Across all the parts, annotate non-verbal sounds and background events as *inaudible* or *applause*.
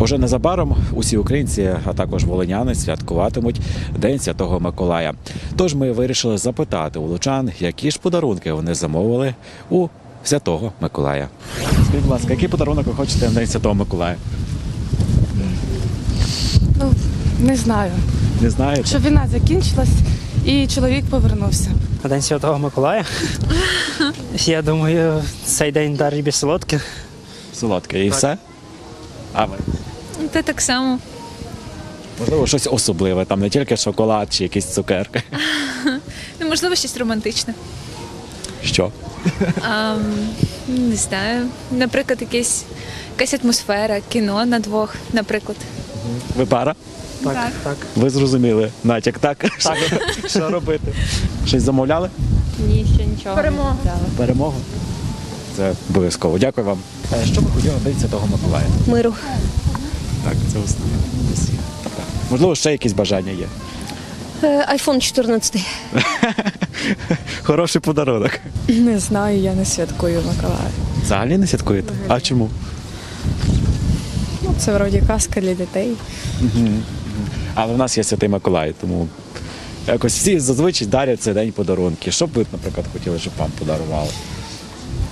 Уже незабаром усі українці, а також волиняни, святкуватимуть День Святого Миколая. Тож ми вирішили запитати у лучан, які ж подарунки вони замовили у Святого Миколая. Скажіть, будь ласка, який подарунок ви хочете на День Святого Миколая? Ну, не знаю. Не знаєте? Щоб війна закінчилась і чоловік повернувся. На День Святого Миколая. Я думаю, цей день дарить солодке. Солодке і все? А ви? Та так само. Можливо, щось особливе, там не тільки шоколад чи якісь цукерки. *laughs* Ну, можливо, щось романтичне. Що? А, не знаю. Наприклад, якесь, якась атмосфера, кіно на двох, наприклад. Ви пара? Так, так. Ви зрозуміли натяк, так? Так. Що *laughs* робити? Щось замовляли? Ні, ще нічого. Перемога. Перемогу. Це обов'язково. Дякую вам. Е, Що ви хотіли День Святого Миколая? Миру. Так, це основне. Можливо, ще якісь бажання є. Айфон 14. *laughs* Хороший подарунок. Не знаю, я не святкую Миколая. Взагалі не святкуєте? А чому? Ну, це вроді казка для дітей. Але в нас є Святий Миколай, тому якось всі зазвичай дарять цей день подарунки. Що б ви, наприклад, хотіли, щоб вам подарували?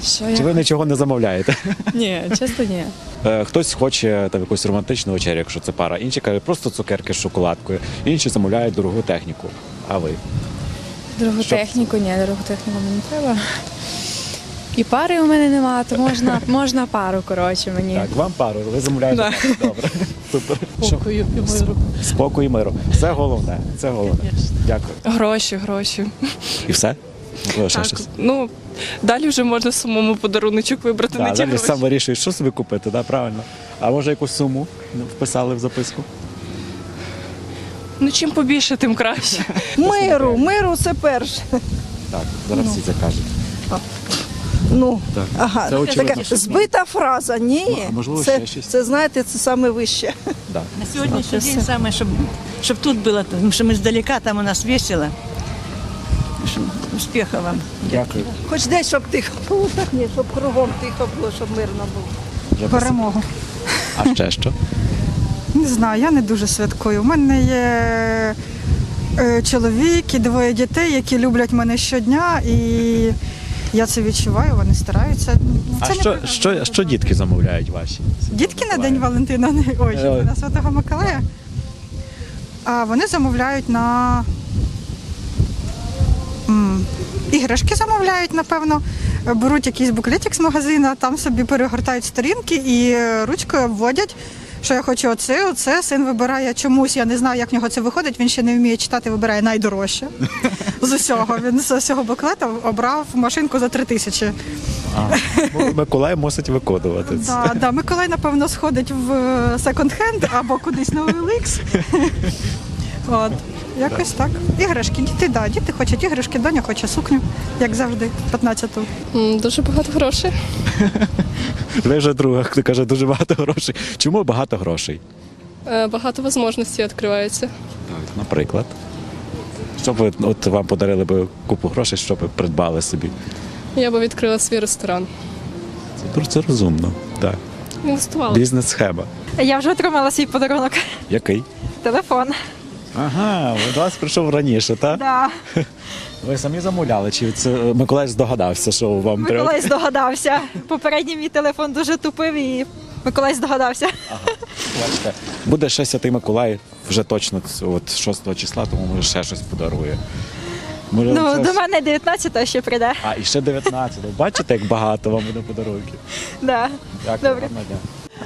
Що Чи ви нічого не замовляєте? Ні, чесно, ні. Е, Хтось хоче там якусь романтичну вечерю, якщо це пара, інші кажуть просто цукерки з шоколадкою, інші замовляють дорогу техніку. А ви? Другу Що? техніку, ні, дорогу техніку мені не треба. І пари у мене немає, то можна, можна пару, коротше, мені. Так, вам пару, ви замовляєте. Да. пару. Добре. Супер. Спокою і миру. Спокою і миру. Це головне. Це головне. Дякую. Гроші, гроші. І все? Так, ну далі вже можна самому подаруночок вибрати Да, на ті далі гроші. сам вирішуєш, що собі купити, да, правильно. А може якусь суму вписали в записку? Ну чим побільше, тим краще. *laughs* Миру, миру це перше. Так, зараз всі закажуть. Ну, Так. ага, Це очевидно, така що- збита фраза. Ні, Ну, а можливо, це, ще щось? це знаєте, це саме вище. Да. На сьогоднішній день саме, щоб, щоб тут було, тому що ми здалека, там у нас весело. Успіху вам. Дякую. Хоч десь, щоб тихо було, так ні, щоб кругом тихо було, щоб мирно було. Перемогу. А ще що? Не знаю, я не дуже святкую. У мене є е, чоловік і двоє дітей, які люблять мене щодня, і я це відчуваю, вони стараються. Це не що, що, що дітки замовляють ваші? Дітки на День Валентина, не ой, Ой. на Святого Миколая. А вони замовляють на іграшки замовляють, напевно. Беруть якийсь буклетик з магазину, там собі перегортають сторінки і е, ручкою обводять, що я хочу оце, оце. Син вибирає чомусь, я не знаю, як в нього це виходить. Він ще не вміє читати, вибирає найдорожче *laughs* з усього. Він з усього буклета обрав машинку за три тисячі. А, Миколай мусить виконувати це. Да, да, Миколай, напевно, сходить в секонд-хенд або кудись на OLX. *laughs* От, якось так. Іграшки, діти, да, діти хочуть іграшки, доня хоче сукню, як завжди, 15-ту. Дуже багато грошей. *laughs* Ви вже друга, хто каже, дуже багато грошей. Чому багато грошей? Е, Багато можливостей відкривається. Так, наприклад. Щоб ви от вам подарили би купу грошей, щоб придбали собі. Я би відкрила свій ресторан. Це, це розумно. Так. Інвестувала. Бізнес-схема. Я вже отримала свій подарунок. Який? Телефон. Ага, до вас прийшов раніше, так? Да. Ви самі замовляли, чи це е, Миколай здогадався, що вам треба? Миколай здогадався. Попередній мій телефон дуже тупив і Миколай здогадався. Бачите, буде ще Святий Миколай вже точно от 6 числа, тому може ще щось подарує. Може, Ну, щось- до мене 19-го ще прийде. А, і ще 19. Бачите, як багато вам буде подарунків. Да. Дякую, Добре. гарного дня.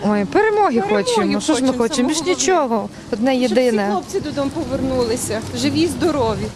Ой, перемоги, хочемо. Що ж ми хочемо? Більш нічого. Одне Щоб всі єдине. хлопці додому повернулися, живі, здорові.